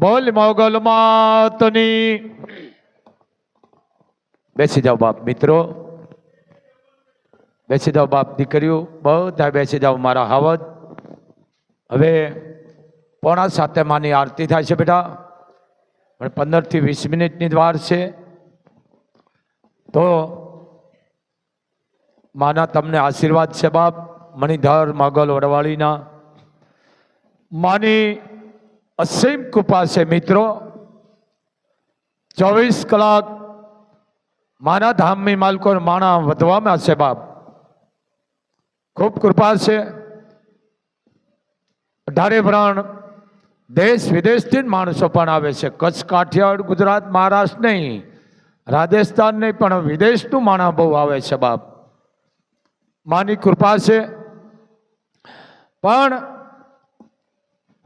બોલ મોગલ માતની. બેસી જાઓ બાપ મિત્રો. બેસી જાઓ બાપ દીકરીઓ. બધા બેસી જાઓ મારા હાવજ. હવે પોણા સાતે માની આરતી થાય છે બેટા. પણ પંદરથી વીસ મિનિટની દ્વાર વાર છે. તો માના તમને આશીર્વાદ છે બાપ. મણિધર મગલ વડવાળીના. માની અસીમ કૃપા છે મિત્રો. ચોવીસ કલાક મારા ધામની માલકો માણા વધવામાં છે બાપ. ખૂબ કૃપા છે. અઢારે પ્રાણ દેશ વિદેશથી માણસો પણ આવે છે. કચ્છ, કાઠિયાવાડ, ગુજરાત, મહારાષ્ટ્ર નહીં. રાજસ્થાન નહીં પણ વિદેશનું માણા બહુ આવે છે બાપ. માની કૃપા છે. પણ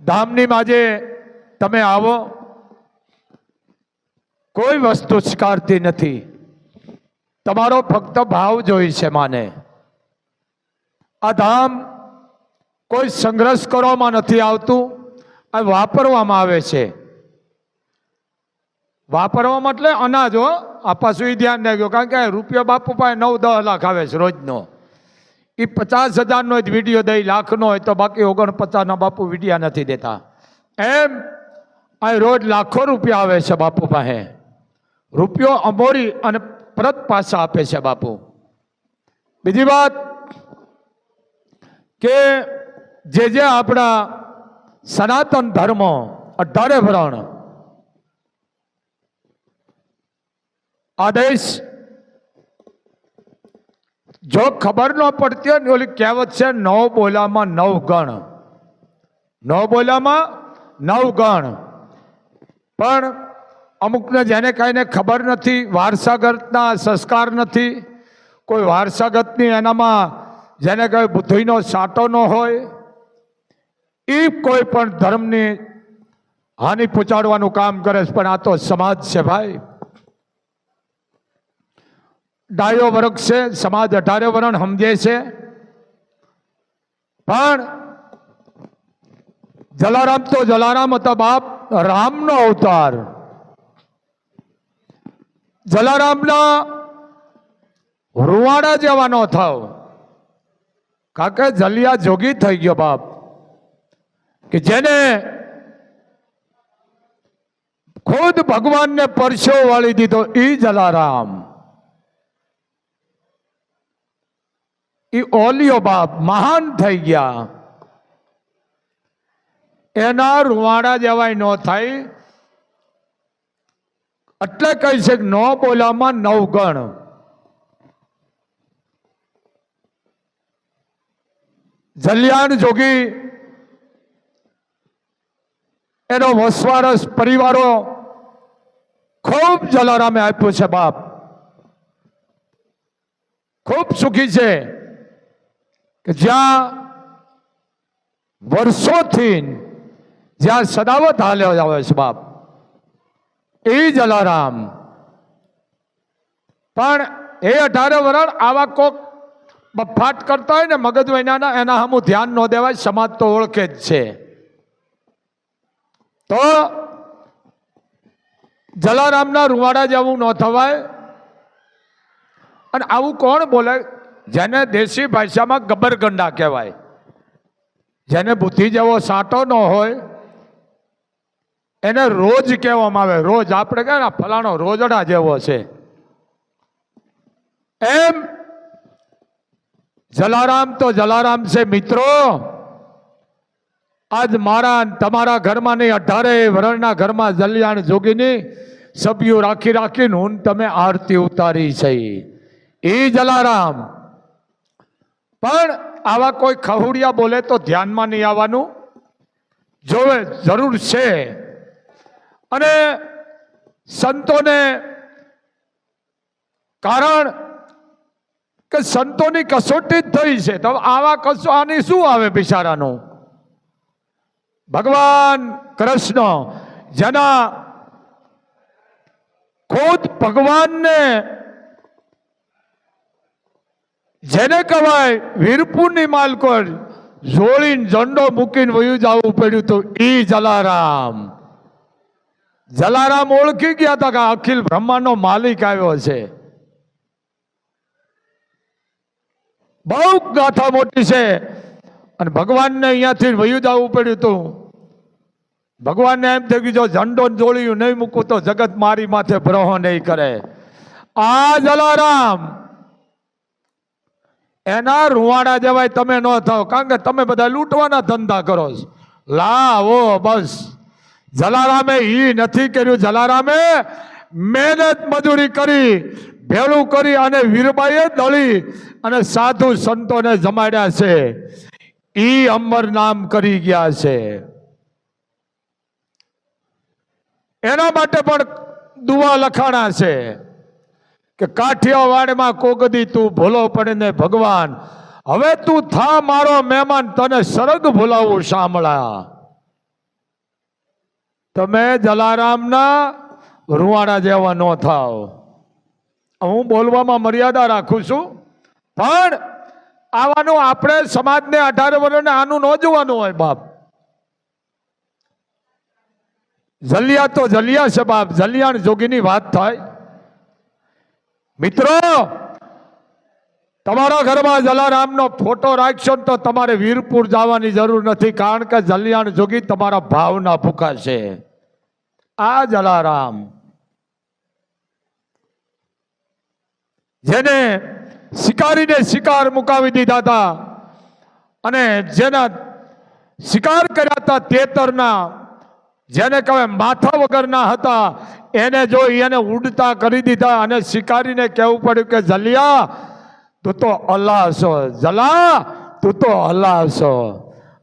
ધામની માજે તમે આવો. કોઈ વસ્તુ સ્વીકારતી નથી. તમારો ફક્ત ભાવ જોઈ છે માને. આ ધામ કોઈ સંઘર્ષ કરવામાં નથી આવતું, આ વાપરવામાં આવે છે. વાપરવામાં એટલે અનાજ હો. આ પાછું ઈ ધ્યાન રાખજો, કારણ કે રૂપિયો બાપુ પાસે નવ દસ લાખ આવે છે રોજનો. એ પચાસ હજારનો જ વીડિયો દઈ, લાખનો હોય તો બાકી ઓગણપચાસના બાપુ વિડીયા નથી દેતા. એમ આ રોજ લાખો રૂપિયા આવે છે બાપુ પાસે. રૂપિયો અમોરી અને પરત પાછા આપે છે બાપુ. બીજી વાત કે જે જે આપણા સનાતન ધર્મ, અઢારે વરણ, આદેશ જો ખબર ન પડતી હોય ને ઓલી કહેવત છે, નવ બોલામાં નવ ગણ. નવ બોલામાં નવ ગણ. પણ અમુકને જેને કાંઈને ખબર નથી, વારસાગતના સંસ્કાર નથી, કોઈ વારસાગતની એનામાં જેને કહે બુદ્ધિનો સાટો ન હોય, એ કોઈ પણ ધર્મની હાનિ પહોંચાડવાનું કામ કરે છે, પણ આ તો સમાજ છે ભાઈ. ડાયો વર્ગ છે, સમાજ અઢારે વર્ણ, સમજે છે. પણ જલારામ તો જલારામ હતા બાપ, રામનો અવતાર. જલારામના રૂવાડા જેવા ન થાવ. કાકે જલિયા જોગી થઈ ગયો બાપ. કે જેને ખુદ ભગવાનને પરસો વાળી દીધો ઈ જલારામ. ઈ ઓલિયો બાપ મહાન થઈ ગયા. એના રૂવાડા જેવાય ન થાય. એટલે કહી છે ન બોલામાં નવ ગણ જલ્યાણ જોગી એનો વસવારસ પરિવારો ખૂબ જલારામે આપ્યું છે બાપ. ખૂબ સુખી છે. કે જ્યાં વર્ષોથી જ્યાં સદાવત હાલ્યો આવે છે બાપ, એ જલારામ પણ એ અઢારે વરણ આવા કોક બફાટ કરતા હોય ને મગજ મહિનાના, એના હમું ધ્યાન ન દેવાય, સમાજ તો ઓળખે જ છે. તો જલારામના રૂવાડા જેવું ન થવાય. અને આવું કોણ બોલે? જેને દેશી ભાષામાં ગબરગંડા કહેવાય. જેને બુદ્ધિ જેવો સાટો ન હોય, એને રોજ કહેવામાં આવે, રોજ, આપણે કહે ફલાણો રોજડા જેવો છે. એમ જલારામ તો જલારામ છે, મિત્રો. આજ મારા તમારા ઘરમાં નહીં, અઢારે વરણના ઘરમાં જલ્યાણ જોગીની સભ્યો રાખી રાખીને હું તમે આરતી ઉતારી છે. એ જલારામ પણ આવા કોઈ ખહુડિયા બોલે તો ધ્યાનમાં નહીં આવવાનું. જોવે, જરૂર છે. અને સંતોને કારણ કે સંતોની કસોટી જ થઈ છે. તો આવા કસો, આની શું આવે બિચારાનું? ભગવાન કૃષ્ણ જેના ખુદ ભગવાનને જેને કહેવાય વીરપુરની માલકોર જોડીને ઝંડો મૂકીને વયું જવું પડ્યું તો ઈ જલારામ. જલારામ ઓળખી ગયા હતા કે અખિલ બ્રહ્માંડનો માલિક આવ્યો છે. બહુ ગાથા મોટી છે. અને ભગવાનને અહીંયાથી વયું જવું પડ્યું હતું ભગવાનને એમ થઈ ગયું જો ઝંડો જોડ્યું નહીં મૂકું તો જગત મારી માથે ભ્રહો નહીં કરે. આ જલારામ એના રૂવાડા જેવાય તમે ન થાવ, કારણ કે તમે બધા લૂંટવાના ધંધા કરો છો. લાવો બસ. જલારામે ઈ નથી કર્યું. જલારામે મહેનત મજૂરી કરી, ભેળું કરી અને વીરબાઈએ દળી અને સાધુ સંતોને જમાડ્યા છે. ઈ અમર નામ કરી ગયા છે. એના માટે પણ દુવા લખાણા છે. કે કાઠિયાવાડમાં કોગદી તું ભૂલો પડે ને ભગવાન. હવે તું થા મારો મહેમાન, તને સરગ ભૂલાવું સાંભળા તમે જલારામના રૂવાડા જેવા ન થાવ. હું બોલવામાં મર્યાદા રાખું છું. પણ આવાનું આપણે સમાજને અઢાર વર્ષને આનું ન જોવાનું હોય બાપ. જલિયા તો જલિયા છે બાપ. જલિયાણ જોગીની વાત થાય. મિત્રો, તમારા ઘરમાં જલારામનો ફોટો રાખશો તો તમારે વીરપુર જવાની જરૂર નથી, કારણ કે જલિયાણ જોગી તમારા ભાવના છે આ જલારામ. જેને શિકારીને શિકાર મુકાવી દીધા હતા અને જેના શિકાર કર્યા હતા તેતરના જેને કહેવાય માથા વગરના હતા, એને જોઈ એને ઉડતા કરી દીધા અને શિકારીને કહેવું પડ્યું કે, જલિયા, તું તો અલ્લાહ છો જલા તું તો અલ્લાહ છો.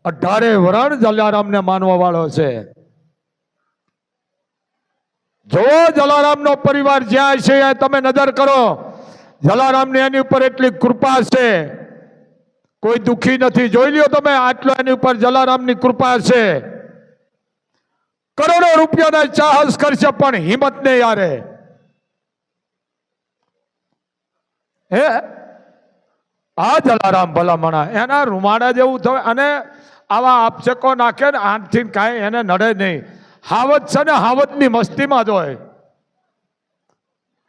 અઢારે વરણ જલારામને માનવા વાળો છે. જો જલારામનો પરિવાર જ્યાં છે તમે નજર કરો, જલારામની એની ઉપર એટલી કૃપા છે. કોઈ દુઃખી નથી. જોઈ લ્યો તમે, આટલો એની ઉપર જલારામની કૃપા છે. કરોડો રૂપિયાના ચાહસ કરશે, પણ હિંમત ને યારે હે? આ જલારામ ભલામણા, એના રૂમાડા જેવું થયું અને આવા આપચકો નાખે ને આંખથી કાંઈ એને નડે નહીં. હાવત છે ને હાવતની મસ્તીમાં જ હોય.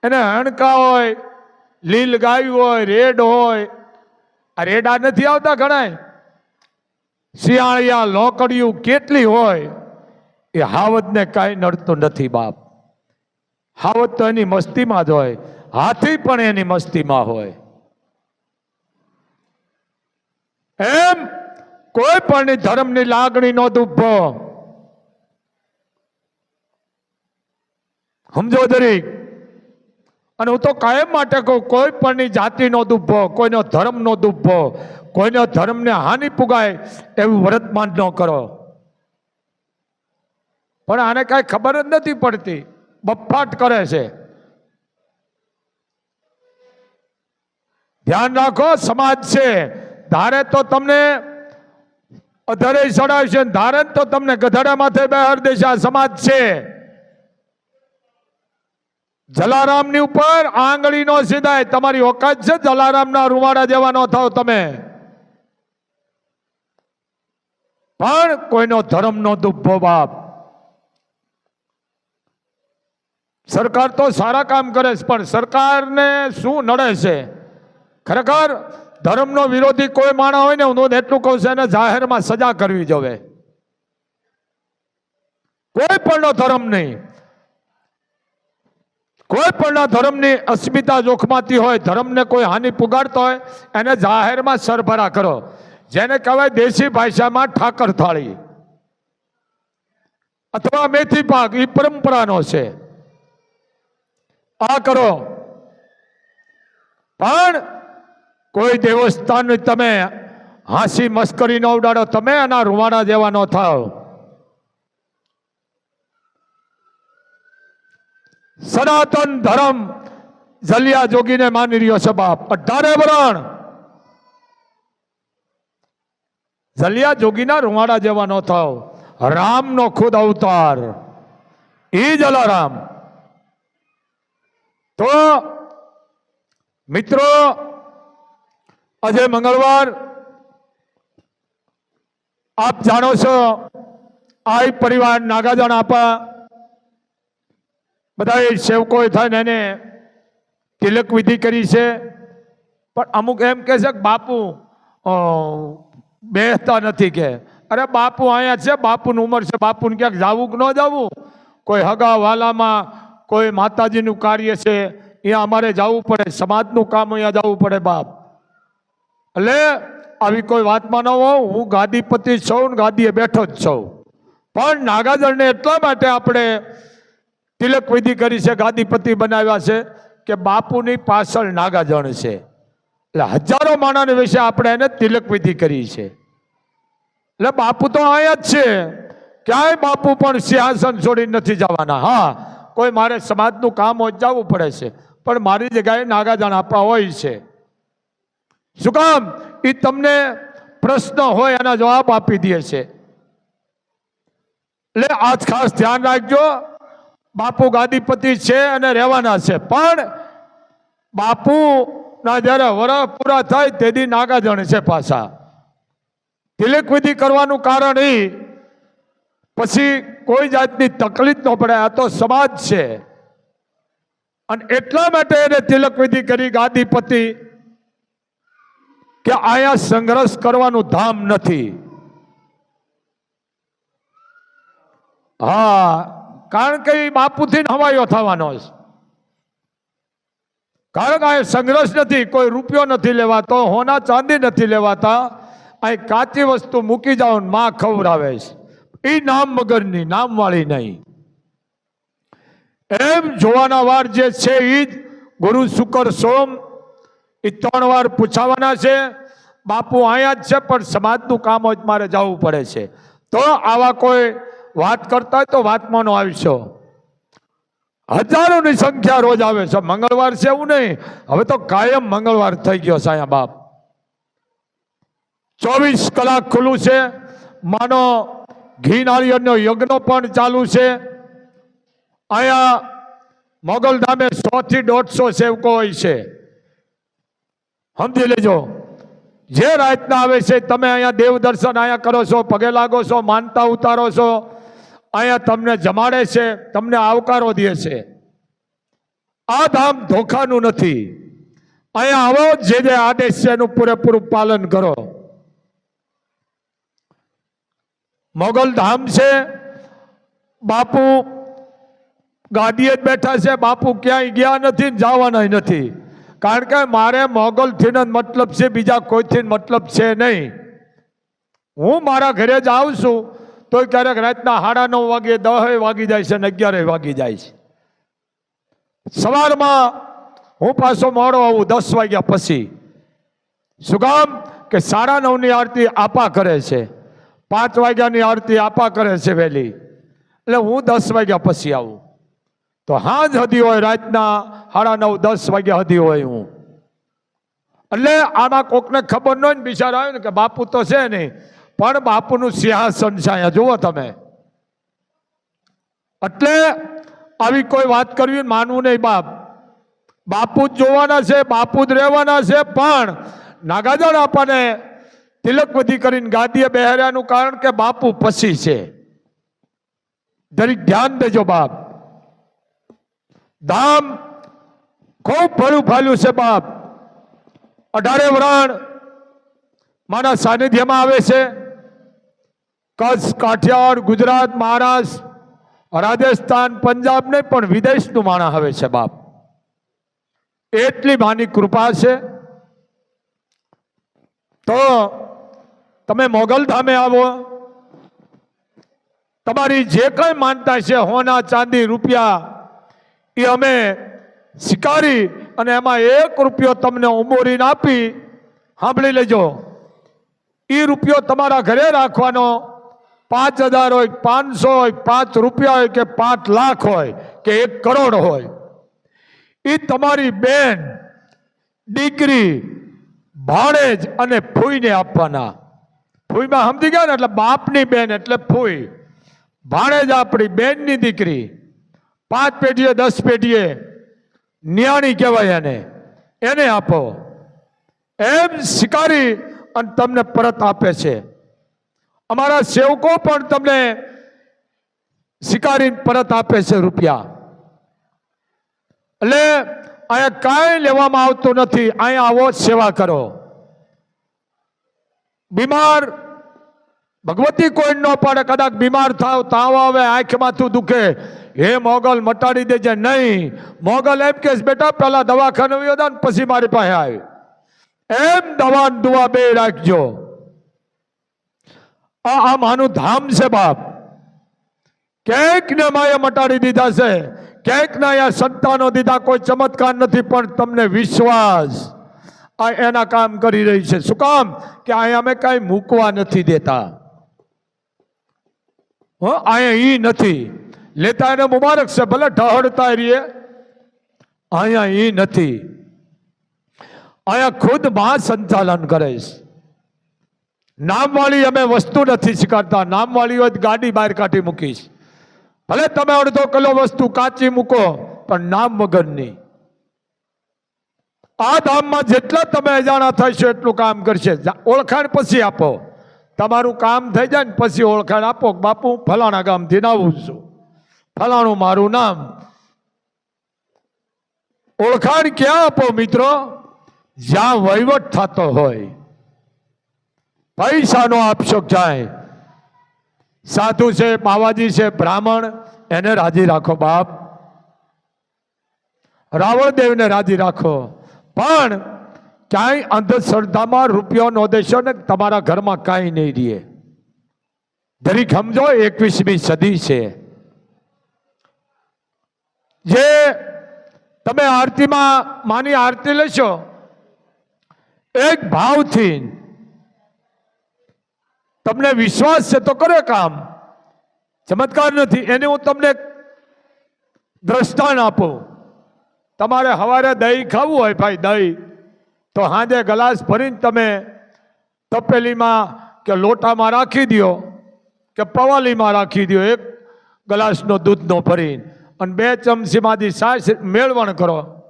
એને હણકા હોય, લીલ ગાયું હોય, રેડ હોય. આ રેડા નથી આવતા ઘણા શિયાળિયા, લોકડિયું કેટલી હોય. એ હાવતને કાંઈ નડતું નથી બાપ. હાવત તો એની મસ્તીમાં જ હોય, હાથી પણ એની મસ્તીમાં હોય. એમ કોઈ પણ ધર્મની લાગણી નો દુભો. સમજો દરેક અને હું તો કાયમ માટે કહું, કોઈ પણ જાતિનો દુભો, કોઈનો ધર્મનો દુભો, કોઈનો ધર્મને હાનિ પુગાય, એવું વર્તમાન ન કરો. પણ આને કાંઈ ખબર જ નથી પડતી. બફાટ કરે છે. ધ્યાન રાખો, સમાજ છે. ધારે તો તમને અધરે ચડાવશે ધારે તો તમને ગધડા માથે બહાર દેશે. આ સમાજ છે. જલારામની ઉપર આંગળી નો સીધાય. તમારી ઓકાત છે, જલારામના રૂવાડા જેવા નો થાવ તમે. પણ કોઈનો ધર્મ નો દુભો બાપ સરકાર તો સારા કામ કરે છે, પણ સરકારને શું નડે છે? ખરેખર ધર્મનો વિરોધી કોઈ માણસ હોય ને, હું એટલું કહું છું, એને જાહેરમાં સજા કરવી જોવે. કોઈ પણનો ધર્મ નહીં. કોઈ પણના ધર્મની અસ્મિતા જોખમાતી હોય, ધર્મને કોઈ હાનિ પુગાડતો હોય, એને જાહેરમાં સરભરા કરો. જેને કહેવાય દેશી ભાષામાં ઠાકર થાળી અથવા મેથી પાક એ પરંપરાનો છે. આ કરો. પણ કોઈ દેવસ્થાન તમે હાંસી મસ્કરી ન ઉડાડો, તમે એના રૂવાડા જેવા ન થાવ સનાતન ધર્મ જલિયા જોગીને માની રહ્યો છે બાપ. અઢારે વરણ. જલિયા જોગીના રૂવાડા જેવા ન થાવ રામનો ખુદ અવતાર. એ જલારામ તો મિત્રો આજે મંગળવાર, આપ જાણો છો, આઈ પરિવાર નાગાજણ આપા બધા સેવકોએ થાય એને તિલક વિધિ કરી છે. પણ અમુક એમ કહે છે કે બાપુ બેસતા નથી કે. અરે બાપુ અહીંયા છે, બાપુની ઉંમર છે, બાપુને ક્યાંક જવું કે ન જવું? કોઈ હગા વાલામાં કોઈ માતાજીનું કાર્ય છે, અહીંયા અમારે જવું પડે, સમાજનું કામ અહીંયા જવું પડે બાપ. એટલે આવી કોઈ વાતમાં ન હોઉં, હું ગાદીપતિ છું ગાદીએ બેઠો જ છું. પણ નાગાજળને એટલા માટે આપણે તિલક વિધિ કરી છે, ગાદીપતિ બનાવ્યા છે, કે બાપુની પાછળ નાગાજણ છે. એટલે હજારો માણસને વિશે આપણે એને તિલક વિધિ કરી છે. એટલે બાપુ તો અહીંયા જ છે. ક્યાંય બાપુ પણ સિંહાસન છોડીને નથી જવાના. હા કોઈ મારે સમાજનું કામ જવું પડે છે. પણ મારી જગ્યાએ નાગાજણ આપવા હોય છે. શું કામ? એ તમને પ્રશ્ન હોય એના જવાબ આપી દે છે. એટલે આજ ખાસ ધ્યાન રાખજો. બાપુ ગાદીપતિ છે અને રહેવાના છે. પણ બાપુ ના જ્યારે વરસ પૂરા થાય તેથી નાગાજણ છે પાછા. તિલક વિધિ કરવાનું કારણ એ પછી કોઈ જાતની તકલીફ ન પડે, આ તો સમાજ છે. અને એટલા માટે એને તિલક વિધિ કરી ગાદીપતિ કે આયા સંઘર્ષ કરવાનું ધામ નથી. હા, કારણ કે બાપુથી હવાયો થવાનો છે. કારણ કે આ સંઘર્ષ નથી, કોઈ રૂપિયો નથી લેવાતો, હોના ચાંદી નથી લેવાતા. અહીં કાચી વસ્તુ મૂકી જાઓ માં ખવડાવે છે. એ નામ મગરની નામવાળી નહીં. એમ જોવાના વાર જે છે જ ગુરુ શુકર સોમ એ ત્રણ વાર પૂછાવાના છે, બાપુ અહીંયા જ છે, પણ સમાજનું કામ હોય મારે જવું પડે છે. તો આવા કોઈ વાત કરતા હોય તો વાતમાં નો આવશો. હજારોની સંખ્યા રોજ આવે છે, મંગળવાર છે એવું નહીં. હવે તો કાયમ મંગળવાર થઈ ગયો સાયા બાપ. ચોવીસ કલાક ખુલ્લું છે. માનો ઘી નાળિયેરનો યજ્ઞ પણ ચાલુ છે. અહીંયા મોગલ ધામે સો થી દોઢસો સેવકો હોય છે. સમજી લેજો. જે રાતના આવે છે, તમે અહીંયા દેવ દર્શન અહીંયા કરો છો, પગે લાગો છો, માનતા ઉતારો છો, અહીંયા તમને જમાડે છે, તમને આવકારો દે છે. આ ધામ ધોખાનું નથી. અહીંયા આવો જે આદેશ છે એનું પૂરેપૂરું પાલન કરો. મોગલ ધામ છે. બાપુ ગાદીએ જ બેઠા છે. બાપુ ક્યાંય ગયા નથી જવાના નથી. કારણ કે મારે મોગલથી જ મતલબ છે, બીજા કોઈથી મતલબ છે નહીં. હું મારા ઘરે જ આવું છું તો ક્યારેક રાતના સાડા નવ વાગે દસ વાગી જાય છે ને અગિયારે વાગી જાય છે. સવારમાં હું પાછો મોડો આવું દસ વાગ્યા પછી. શું કામ? કે સાડા નવની આરતી આપા કરે છે. પાંચ વાગ્યાની આરતી આપા કરે છે વહેલી એટલે હું દસ વાગ્યા પછી આવું. તો હાજ હદી હોય, રાતના સાડા નવ, દસ વાગ્યા હદી હોય હું. એટલે આમાં કોકને ખબર ન હોય ને બિચારા આવ્યો ને કે બાપુ તો છે નહીં, પણ બાપુનું સિંહાસન છે અહીંયા. જુઓ તમે. એટલે આવી કોઈ વાત કરવી માનવું નહીં બાપ. બાપુ જ જોવાના છે, બાપુ જ રહેવાના છે, પણ નાગાજણ આપણને તિલકવધી કરીને ગાદીએ બેહર્યાનું કારણ કે બાપુ પછી છે. દરેક ધ્યાન દેજો બાપ. ધામ ખૂબ ભરું ફાલ્યું છે બાપ. અઢારે વરાણ મારા સાનિધ્યમાં આવે છે. કચ્છ, કાઠિયાવાડ, ગુજરાત, મહારાષ્ટ્ર, રાજસ્થાન, પંજાબ ને પણ વિદેશનું માણા આવે છે બાપ. એટલી માની કૃપા છે. તો તમે મોગલ ધામે આવો. તમારી જે કઈ માનતા છે, હોના, ચાંદી, રૂપિયા, એ અમે સ્વીકારી અને એમાં એક રૂપિયો તમને ઉમોરીને આપી સાંભળી લેજો. એ રૂપિયો તમારા ઘરે રાખવાનો. પાંચ હજાર હોય, પાંચસો હોય, પાંચ રૂપિયા હોય કે પાંચ લાખ હોય કે એક કરોડ હોય. એ તમારી બેન, દીકરી, ભાણેજ અને ફૂઈને આપવાના. ફૂઈમાં સમજી ગયા ને એટલે બાપની બેન, એટલે ફૂઈ. ભાણેજ આપણી બેનની દીકરી. પાંચ પેઢીએ, દસ પેઢીએ. નિયાણી કહેવાય એને. એને આપો. એમ સ્વીકારી અને તમને પરત આપે છે. અમારા સેવકો પણ તમને સ્વીકારીને પરત આપે છે રૂપિયા. એટલે અહીંયા કાંઈ લેવામાં આવતું નથી. અહીંયા આવો સેવા કરો. બીમાર. ભગવતી કોઈ ન પડે, કદાચ બીમાર થાવ, તાવ આવે આંખ માથું દુખે. હે મોગલ, મટાડી દેજે, નહીં. મોગલ એમ કે બેટા પહેલાં દવાખાને વયો પછી મારી પાસે આવી એમ દવા દુવા બે રાખજો. આ આ માનું ધામ છે બાપ. ક્યાંક ને માએ મટાડી દીધા છે, ક્યાંક ના સંતાનો દીધા, કોઈ ચમત્કાર નથી, પણ તમને વિશ્વાસ. આ એના કામ કરી રહી છે. શું કામ? કે અહીંયા અમે કાંઈ મૂકવા નથી દેતા. હો, અહીંયા ઈ નથી. લેતા એને મુબારક છે. ભલે ઢહડતા રહીએ. અહીંયા ઈ નથી. અહીંયા ખુદમાં સંચાલન કરે છે. નામવાળી અમે વસ્તુ નથી સ્વીકારતા. નામવાળી હોય તો ગાડી બહાર કાઢી મૂકીશ ભલે તમે અડધો કિલો વસ્તુ કાચી મૂકો, પણ નામ વગરની આ ધામમાં જેટલા તમે અજાણા થશો એટલું કામ કરશે. ઓળખાણ પછી આપો. તમારું કામ થઈ જાય ને પછી ઓળખાણ આપો બાપુ ફલાણા ગામથી આવું છું. ફલાણું મારું નામ. ઓળખાણ ક્યાં આપો મિત્રો? જ્યાં વહીવટ થતો હોય. પૈસાનો આપશો જાય સાધુ છે, માવાજી છે, બ્રાહ્મણ, એને રાજી રાખો બાપ. રાવણ દેવને રાજી રાખો. પણ ક્યાંય અંધશ્રદ્ધામાં રૂપિયો નો દેશો ને તમારા ઘરમાં કાંઈ નહીં રહે દરેક સમજો, એકવીસમી સદી છે. જે તમે આરતીમાં માની આરતી લેશો, એક ભાવથી તમને વિશ્વાસ છે તો કરે કામ. ચમત્કાર નથી, એને હું તમને દ્રષ્ટાન આપું. તમારે સવારે દહીં ખાવું હોય ભાઈ, દહીં. તો સાંજે ગ્લાસ ભરીને તમે તપેલીમાં કે લોટામાં રાખી દો કે પવાલીમાં રાખી દ્યો, એક ગ્લાસનો દૂધનો ભરીને. અને બે ચમચીમાંથી સાસ મેળવણ કરો.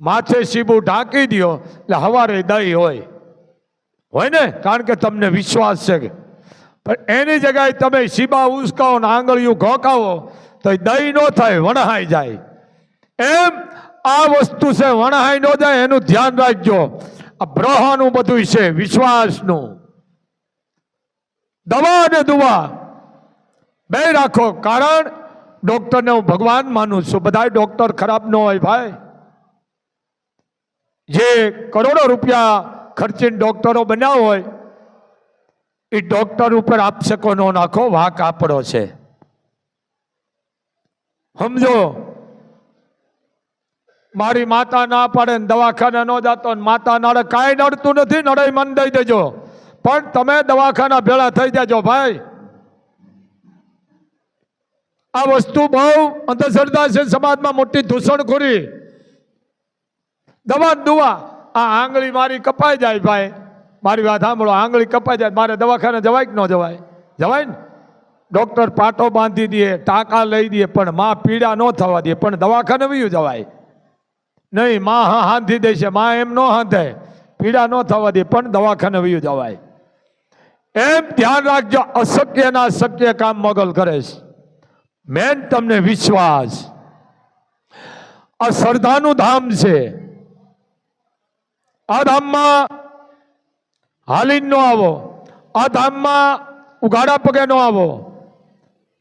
માથે સીબું ઢાંકી દ્યો, એટલે સવારે દહીં હોય. હોય ને? કારણ કે તમને વિશ્વાસ છે કે. પણ એની જગ્યાએ તમે સીબા ઉસકાવો ને આંગળીયું ઘોકાવો, તો દહીં ન થાય, વણહાઈ જાય. એમ આ વસ્તુ છે વણહાઈ ન જાય, એનું ધ્યાન રાખજો. આ બ્રહ્મનું બધું છે, વિશ્વાસનું. દવા અને દુવા. બે રાખો, કારણ ડોક્ટરને હું ભગવાન માનું છું. બધા ડોક્ટર ખરાબ ન હોય ભાઈ. જે કરોડો રૂપિયા ખર્ચીને ડોક્ટરો બન્યા હોય, એ ડોક્ટર ઉપર આપશકો નો નાખો, વાક આપડો છે. સમજો? મારી માતા ના પાડે ને દવાખાને ન જાતો માતા નડે કાંઈ નડતું નથી નડે મન દઈ દેજો. પણ તમે દવાખાના ભેળા થઈ જાજો ભાઈ. આ વસ્તુ બહુ અંધશ્રદ્ધા છે સમાજમાં મોટી દૂષણખોરી દવા દુવા. આ આંગળી મારી કપાઈ જાય ભાઈ. મારી વાત સાંભળો, આંગળી કપાઈ જાય, મારે દવાખાને જવાય કે ન જવાય? જવાય ને? ડૉક્ટર પાટો બાંધી દે, ટાંકા લઈ દે, પણ માં પીડા ન થવા દે, પણ દવાખાને વયું જવાય. નહીં, માં હા હાંધી દે છે, માં એમ ન હાંધાય પીડા ન થવા દે, પણ દવાખાને વયું જવાય. એમ ધ્યાન રાખજો, અશક્યના શક્ય કામ મોગલ કરે છે. મેન તમને વિશ્વાસ. આ શ્રદ્ધાનું ધામ છે. આ ધામમાં હાલીન નો આવો. આ ધામમાં ઉઘાડા પગે નો આવો.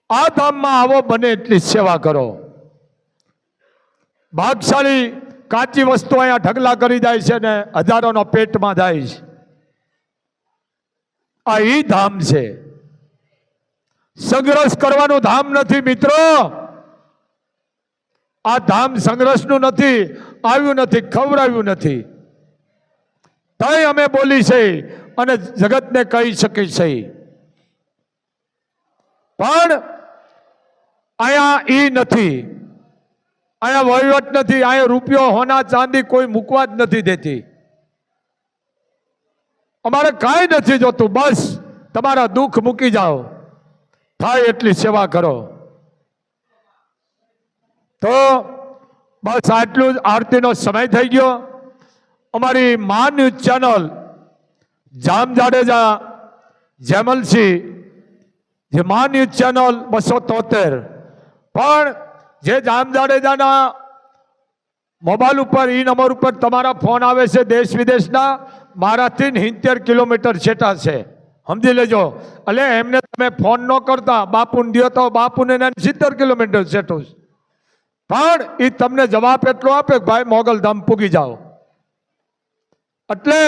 આ ધામમાં આવો, બને એટલી સેવા કરો. ભાગશાળી કાચી વસ્તુ અહીંયા ઢગલા કરી જાય છે ને હજારોનો પેટમાં જાય છે. આ ઈ ધામ છે. સંઘર્ષ કરવાનું ધામ નથી મિત્રો. આ ધામ સંઘર્ષનું નથી, આવ્યું નથી, ખવડાવ્યું નથી. તય અમે બોલી છે અને જગતને કહી શકી છે. પણ અહીંયા ઈ નથી. અહીંયા વહીવટ નથી, અહીંયા રૂપિયો, હોના, ચાંદી કોઈ મૂકવા જ નથી દેતી. અમારે કાંઈ નથી જોતું, બસ તમારા દુઃખ મૂકી જાઓ. થાય એટલી સેવા કરો. તો બસ આટલું જ, આરતીનો સમય થઈ ગયો. અમારી મા ન્યૂઝ ચેનલ જામ જાડેજા, જેમલસિંહ, જે મા ન્યૂઝ ચેનલ બસો તોતેર. પણ જે જામ જાડેજાના મોબાઈલ ઉપર, ઈ નંબર ઉપર તમારા ફોન આવે છે દેશ વિદેશના, મારાથી સિત્તેર કિલોમીટર છેટા છે. સમજી લેજો. એટલે એમને તમે ફોન ન કરતા, બાપુને દો તો બાપુને સિત્તેર કિલોમીટર છેટું. પણ એ તમને જવાબ એટલો આપે ભાઈ મોગલધામ પૂગી જાઓ. એટલે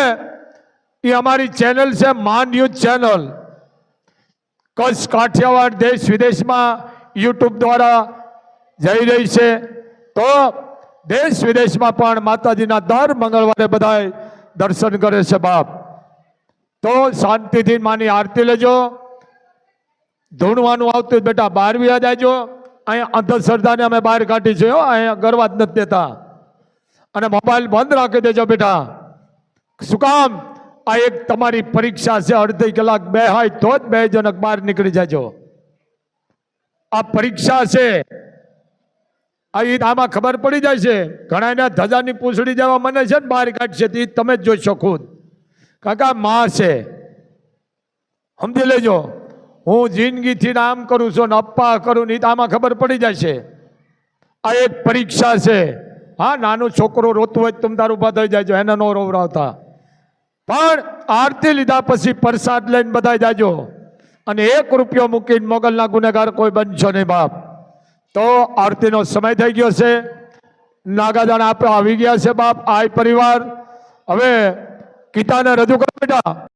એ અમારી ચેનલ છે, મા ન્યૂઝ ચેનલ. કચ્છ, કાઠિયાવાડ દેશ વિદેશમાં યુટ્યુબ દ્વારા જઈ રહી છે. તો દેશ વિદેશમાં પણ માતાજીના દર મંગળવારે બધાય દર્શન કરે છે બાપ. તો શાંતિથી માની આરતી લેજો. ધૂણવાનું આવતું બેટા બહાર વ્યા જાયજો અહીંયા અંધશ્રદ્ધાને અમે બહાર કાઢી છે અહીંયા ગરવા જ નથી દેતા. અને મોબાઈલ બંધ રાખી દેજો બેટા. શું કામ? આ એક તમારી પરીક્ષા છે, અડધી કલાક બે હોય તો જ બે જણક બહાર નીકળી જાજો. આ પરીક્ષા છે. આ ઈદ આમાં ખબર પડી જાય છે. ઘણા એના ધજાની પૂંછડી જવા મને છે ને બહાર કાઢશે તો તમે જ જોઈ ખુદ કાકા, માં છે. સમજી લેજો. હું જિંદગીથી નામ કરું છું ને અપ્પા કરું ને ઈ તો આમાં ખબર પડી જાય છે. આ એક પરીક્ષા છે. હા, નાનો છોકરો રોતું હોય તમ તારું ઊભા થઈ જાય એને નો રોવરાવતા. પણ આરતી લીધા પછી પ્રસાદ લઈને બધા જાજો. અને એક રૂપિયો મૂકીને મોગલના ગુનેગાર કોઈ બનશો નહીં બાપ. તો આરતીનો સમય થઈ ગયો છે. નાગાદાન આપે આવી ગયા છે બાપ, આય પરિવાર. હવે ગીતાને રજૂ કરો બેટા.